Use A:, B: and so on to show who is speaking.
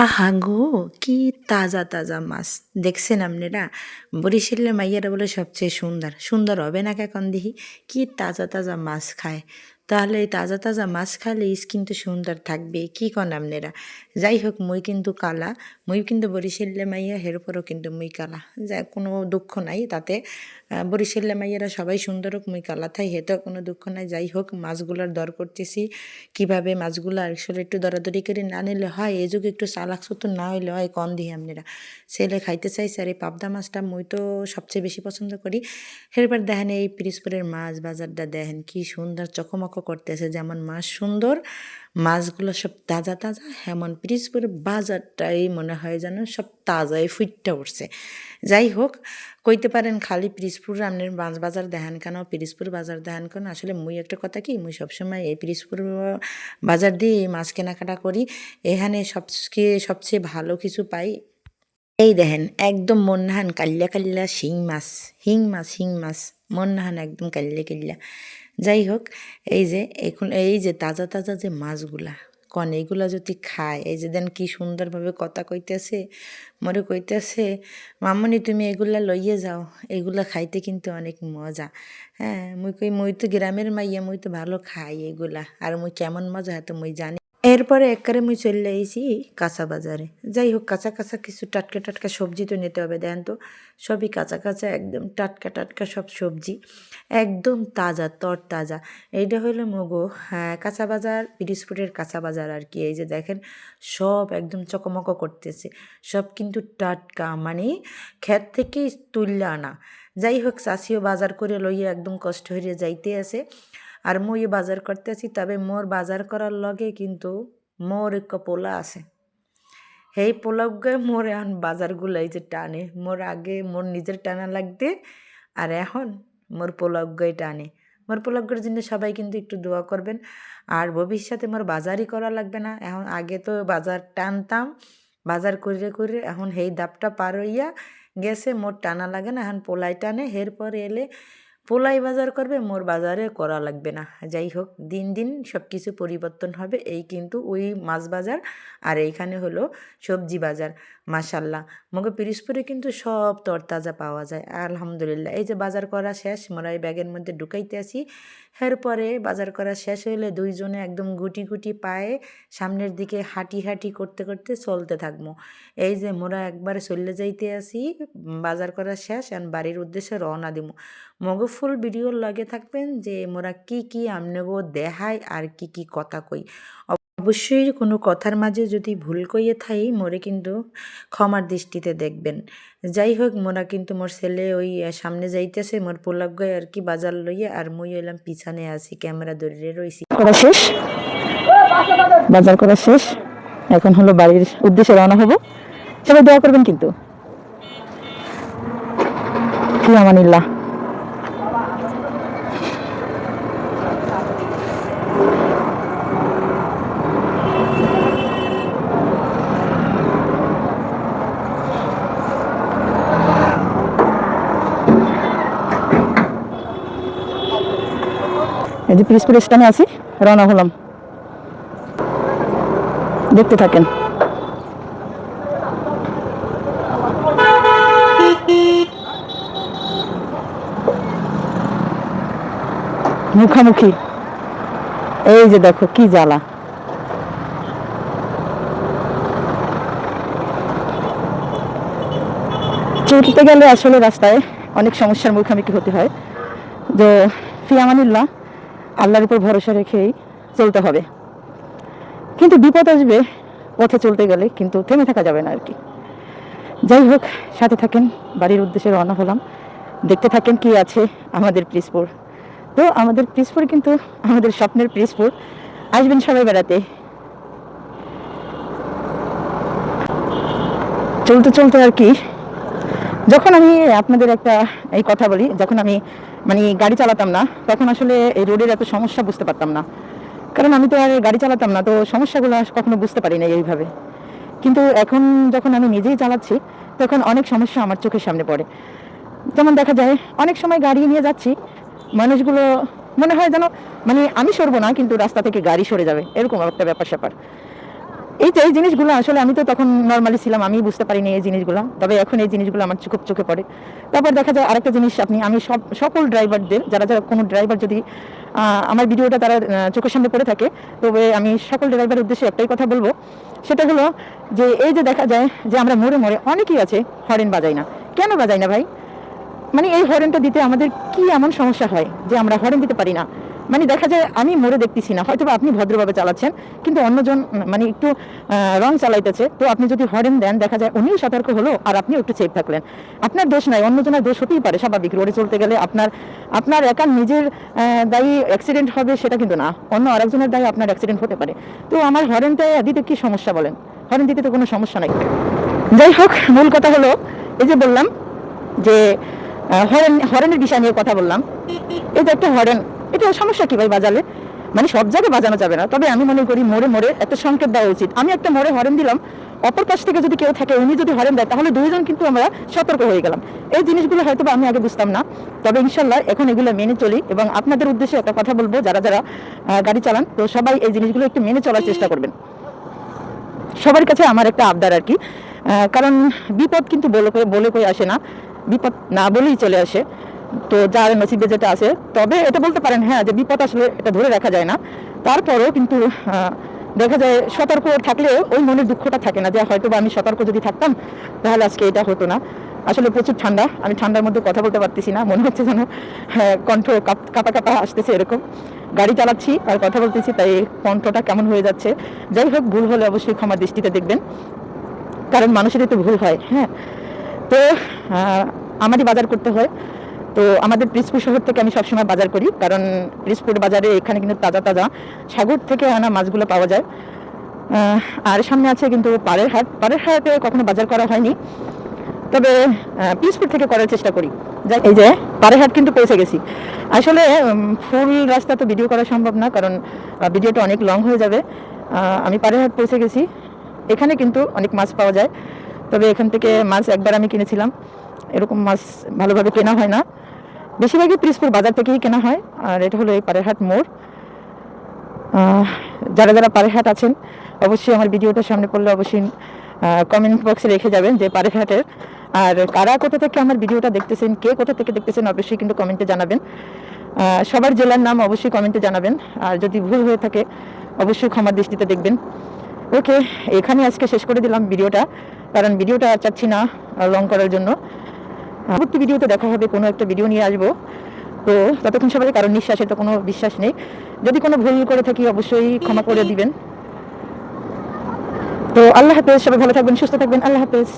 A: আহা গো, কি তাজা তাজা মাছ। দেখছেন আপনারা? বরিশালের মাইয়ারা বলে সবচেয়ে সুন্দর। সুন্দর হবে না কেকন দেখি? কি তাজা তাজা মাছ খায়। তাহলে তাজা তাজা মাছ খাইলে স্কিন তো সুন্দর থাকবে কি কন আপনারা? যাই হোক মুই কিন্তু কালা মুই কিন্তু বরিশালে মাইয়া হের পরও কিন্তু মুই কালা। যা কোনো দুঃখ নাই তাতে। আহ, বরিশালে মাইয়ারা সবাই সুন্দর হোক মুই কালা থাই হেতেও কোনো দুঃখ নাই। যাই হোক মাছগুলার দর করতেছি। কীভাবে মাছগুলো আসলে একটু দরাদরি করে না নিলে হয় এই যুগে একটু চালাক চতুর না হইলে হয় কম দিই আপনারা? ছেলে খাইতে চাইছে আর এই পাবদা মাছটা মুই তো সবচেয়ে বেশি পছন্দ করি। এরপর দেখেন এই পিরিসপুরের মাছ বাজারটা দেখেন কি সুন্দর চকমক করতেছে, যেমন মাছ সুন্দর, মাছগুলো সব তাজা তাজা এমন পিরিসপুরের বাজারটাই মনে হয় যেন সব তাজাই ফুটটা উঠছে। যাই হোক, কইতে পারেন খালি পিরিসপুর আপনার মাছ বাজার দেখান কেন পিরিসপুর বাজার দেখান কেন? আসলে মুই একটা কথা কি, মুই সবসময় এই পিরিসপুর বাজার দিয়ে মাছ কেনাকাটা করি, এখানে সবচেয়ে সবচেয়ে ভালো কিছু পাই, এই দেখেন একদম মন্নাহান কাল্লা কাল্লা শিং মাছ হিং মাছ হিং মাছ মন্নাহান একদম কাল্লা কাল্লা। যাই হোক, এই যে এখন এই যে তাজা তাজা যে মাছগুলা, কন এইগুলা যদি খায়, এই যে দেন কি সুন্দরভাবে কথা কইতেছে, মরে কইতেছে, মামনি তুমি এগুলা লইয়ে যাও, এগুলা খাইতে কিন্তু অনেক মজা। হ্যাঁ মুই কই, মুই তো গ্রামের মাইয়া, মুই তো ভালো খাই এগুলা, আর মুই কেমন মজা হয়তো মুই জানি এরপরে একবারে মুই চলে আইছি কাঁচা বাজারে। যাই হোক কাঁচা কাঁচা কিছু টাটকা টাটকা সবজি তো নিতে হবে, দেন তো। সবই কাঁচা কাঁচা, একদম টাটকা টাটকা সব সবজি, একদম তাজা তর তাজা এইটা হলো মগো হ্যাঁ কাঁচা বাজার পিরিসপুরের কাঁচা বাজার আর কি। এই যে দেখেন, সব একদম চকমক করতেছে। সব কিন্তু টাটকা মানে ক্ষেত থেকে তুললে আনা। যাই হোক চাষিও বাজার করে লইয়া একদম কষ্ট হয়ে যাইতে আছে। আর মুই বাজার করতে আছি তবে মোর বাজার করার লগে কিন্তু মোর এক পোলা আছে। সেই পোলাগে মোর এখন বাজারগুলো এই যে টানে। মোর আগে মোর নিজের টানা লাগতে, আর এখন মোর পোলাগ্যই টানে। মোর পোলাগ্যের জন্য সবাই কিন্তু একটু দোয়া করবেন। আর ভবিষ্যতে মোর বাজারই করা লাগবে না। এখন আগে তো বাজার টানতাম, বাজার করে করে এখন সেই দাপটা পার হইয়া গেছে, মোর টানা লাগে না। এখন পোলাই টানে এরপর এলে পোলাই বাজার করবে, মোর বাজারে করা লাগবে না। যাই হোক, দিন দিন সব কিছু পরিবর্তন হবে। এই কিন্তু ওই মাছ বাজার আর এইখানে হলো সবজি বাজার মাসাল্লাহ মগে পিরিসপুরে কিন্তু সব তরতাজা পাওয়া যায়। আলহামদুলিল্লাহ। এই যে বাজার করা শেষ, মোরা এই ব্যাগের মধ্যে ঢুকাইতে আসি। এরপরে বাজার করা শেষ হইলে দুইজনে একদম গুটি গুটি পায়ে সামনের দিকে হাঁটি হাঁটি করতে করতে চলতে থাকব। এই যে মোরা একবারে চললে যাইতে আসি, বাজার করা শেষ আর বাড়ির উদ্দেশ্যে রওনা দিব। মগফুল ভিডিওর লগে থাকবেন যে মোরা কি কি আমনেগো দেখায় আর কি কি কথা কই। অবশ্যই কোনো কথার মাঝে যদি ভুল কইয়ে থাই, মোরে কিন্তু ক্ষমার দৃষ্টিতে দেখবেন। যাই হোক, মোরা কিন্তু মোর ছেলে ওই সামনে যাইতেছে, মোর পোলাপ পোলাগ্য আর কি বাজার লইয়া, আর মুই এলাম পিছনে আছি, ক্যামেরা ধরে রইছি।
B: করা শেষ? বাজার করা শেষ? এখন হলো বাড়ির উদ্দেশ্যে রওনা হব। সবাই দোয়া করবেন কিন্তু। কি যে পিরিসপুর স্থানে আছি, রওনা হলাম। দেখতে থাকেন। মুখামুখি। এই যে দেখো, কি জ্বালা। চলতে গেলে আসলে রাস্তায় অনেক সমস্যার মুখামুখি হতে হয়। যে ফিয়ামানিল্লাহ আল্লাহর উপর ভরসা রেখেই চলতে হবে। কিন্তু বিপদ আসবে পথে চলতে গেলে, কিন্তু থেমে থাকা যাবে না আর কি যাই হোক, সাথে থাকেন, বাড়ির উদ্দেশ্যে রওনা হলাম। দেখতে থাকেন কি আছে আমাদের পিসপুর তো আমাদের পিসপুর কিন্তু আমাদের স্বপ্নের পিসপুর আসবেন সবাই বেড়াতে। চলতে চলতে আর কি, যখন আমি আপনাদের একটা এই কথা বলি, যখন আমি মানে গাড়ি চালাতাম না, তখন আসলে এই রোডের এত সমস্যা বুঝতে পারতাম না। কারণ আমি তো আর গাড়ি চালাতাম না, তো সমস্যাগুলো কখনো বুঝতে পারি না এইভাবে। কিন্তু এখন যখন আমি নিজেই চালাচ্ছি, তখন অনেক সমস্যা আমার চোখের সামনে পড়ে। যেমন দেখা যায়, অনেক সময় গাড়ি নিয়ে যাচ্ছি, মানুষগুলো মনে হয় যেন মানে আমি সরবো না, কিন্তু রাস্তা থেকে গাড়ি সরে যাবে, এরকম একটা ব্যাপার স্যাপার এই তো, এই জিনিসগুলো আসলে আমি তো তখন নর্মালি ছিলাম আমি বুঝতে পারিনি এই জিনিসগুলো। তবে এখন এই জিনিসগুলো আমার খুব চোখে পড়ে। তারপর দেখা যায় আরেকটা জিনিস, আপনি, আমি সব, সকল ড্রাইভারদের যারা যারা কোনো ড্রাইভার যদি আমার ভিডিওটা তারা চোখের সামনে পড়ে থাকে, তবে আমি সকল ড্রাইভারের উদ্দেশ্যে একটাই কথা বলব। সেটা হলো যে, এই যে দেখা যায় যে আমরা মোড়ে মোড়ে অনেকেই আছে হরেন বাজাই না। কেন বাজাই না ভাই? মানে এই হরেনটা দিতে আমাদের কি এমন সমস্যা হয় যে আমরা হরেন দিতে পারি না? মানে দেখা যায় আমি মোড়ে দেখতেছি না। হয়তো আপনি ভদ্রভাবে চালাচ্ছেন, কিন্তু অন্যজন মানে একটু রং চালাইতেছে। তো আপনি যদি হরেন দেন, দেখা যায় উনিও সতর্ক হলো আর আপনিও একটু সেফ থাকলেন। আপনার দোষ নাই, অন্যজনের দোষ হতেই পারে স্বাভাবিক। রোডে চলতে গেলে আপনার আপনার একা নিজের দায়ী অ্যাক্সিডেন্ট হবে সেটা কিন্তু না। অন্য আরেকজনের দায়ী আপনার অ্যাক্সিডেন্ট হতে পারে। তো আমার হরেনটা দিতে কি সমস্যা বলেন? হরেন দিতে তো কোনো সমস্যা নাই। যাই হোক, মূল কথা হলো, এই যে বললাম যে হরেন, হরেনের বিষয় নিয়ে কথা বললাম। যে একটা হরেন এটা সমস্যা কি ভাই বাজালে? মানে সব জায়গায় বাজানো যাবে না। তবে আমি মনে করি মোড়ে মোড়ে একটা সংকেত দেওয়া উচিত। আমি একটা মোড়ে হরেন দিলাম, অপর পাশ থেকে যদি কেউ থাকে, উনি যদি হরেন দেয়, তাহলে দুইজন কিন্তু আমরা সতর্ক হয়ে গেলাম। এই জিনিসগুলো হয়তো আমি আগে বুঝতাম না। তবে ইনশাল্লাহ এখন এগুলো মেনে চলি এবং আপনাদের উদ্দেশ্যে একটা কথা বলব, যারা যারা গাড়ি চালান, তো সবাই এই জিনিসগুলো একটু মেনে চলার চেষ্টা করবেন। সবার কাছে আমার একটা আবদার আর কি। কারণ বিপদ কিন্তু বলে বলে কয়ে আসে না। বিপদ না বলেই চলে আসে। তো যার নসিবে যেটা আছে। তবে এটা বলতে পারেন হ্যাঁ যে বিপদ আসলে এটা ধরে রাখা যায় না। তারপরেও কিন্তু দেখা যায় সতর্ক থাকলেও ওই মনের দুঃখটা থাকে না যে হয়তো আমি সতর্ক যদি থাকতাম তাহলে আজকে এটা হতো না। আসলে প্রচুর ঠান্ডা আমি ঠান্ডার মধ্যে কথা বলতে পারতেছি না মনে হচ্ছে যেন হ্যাঁ, কণ্ঠ কাঁপা কাঁপা আসতেছে এরকম। গাড়ি চালাচ্ছি আর কথা বলতেছি তাই কণ্ঠটা কেমন হয়ে যাচ্ছে। যাই হোক ভুল হলে অবশ্যই ক্ষমা দৃষ্টিতে দেখবেন। কারণ মানুষেরই তো ভুল হয় হ্যাঁ। তো আমারই বাজার করতে হয়। তো আমাদের পিসপুর শহর থেকে আমি সবসময় বাজার করি, কারণ পিসপুর বাজারে এখানে কিন্তু তাজা তাজা সাগর থেকে আনা মাছগুলো পাওয়া যায়। আর সামনে আছে কিন্তু পাড়ের হাট। পাড়ের হাটে কখনো বাজার করা হয়নি। তবে পিসপুর থেকে করার চেষ্টা করি। এই যে, পাড়ের হাট কিন্তু পৌঁছে গেছি। আসলে ফুল রাস্তা তো ভিডিও করা সম্ভব না, কারণ ভিডিওটা অনেক লং হয়ে যাবে। আমি পাড়ের হাট পৌঁছে গেছি। এখানে কিন্তু অনেক মাছ পাওয়া যায়। তবে এখান থেকে মাছ একবার আমি কিনেছিলাম। এরকম মাছ ভালোভাবে কেনা হয় না। বেশিরভাগই পিসপুর বাজার থেকেই কেনা হয়, আর এটা হলো এই পাড়েরহাট মোড়। যারা যারা পাড়েরহাট আছেন, অবশ্যই আমার ভিডিওটা সামনে পড়লে অবশ্যই কমেন্ট বক্সে রেখে যাবেন যে পাড়েরহাটের। আর কারা কোথা থেকে আমার ভিডিওটা দেখতেছেন, কে কোথা থেকে দেখতেছেন, অবশ্যই কিন্তু কমেন্টে জানাবেন। সবার জেলার নাম অবশ্যই কমেন্টে জানাবেন। আর যদি ভুল হয়ে থাকে, অবশ্যই ক্ষমার দৃষ্টিতে দেখবেন। ওকে এখানে আজকে শেষ করে দিলাম ভিডিওটা, কারণ ভিডিওটা চাচ্ছি না লং করার জন্য। পরবর্তী ভিডিওতে দেখা হবে, কোনো একটা ভিডিও নিয়ে আসব। তো ততক্ষণ সবাই কারণ নিঃশ্বাসে তো কোনো বিশ্বাস নেই। যদি কোনো ভুল করে থাকি অবশ্যই ক্ষমা করে দিবেন। তো আল্লাহ হাফেজ, সবাই ভালো থাকবেন, সুস্থ থাকবেন, আল্লাহ হাফেজ।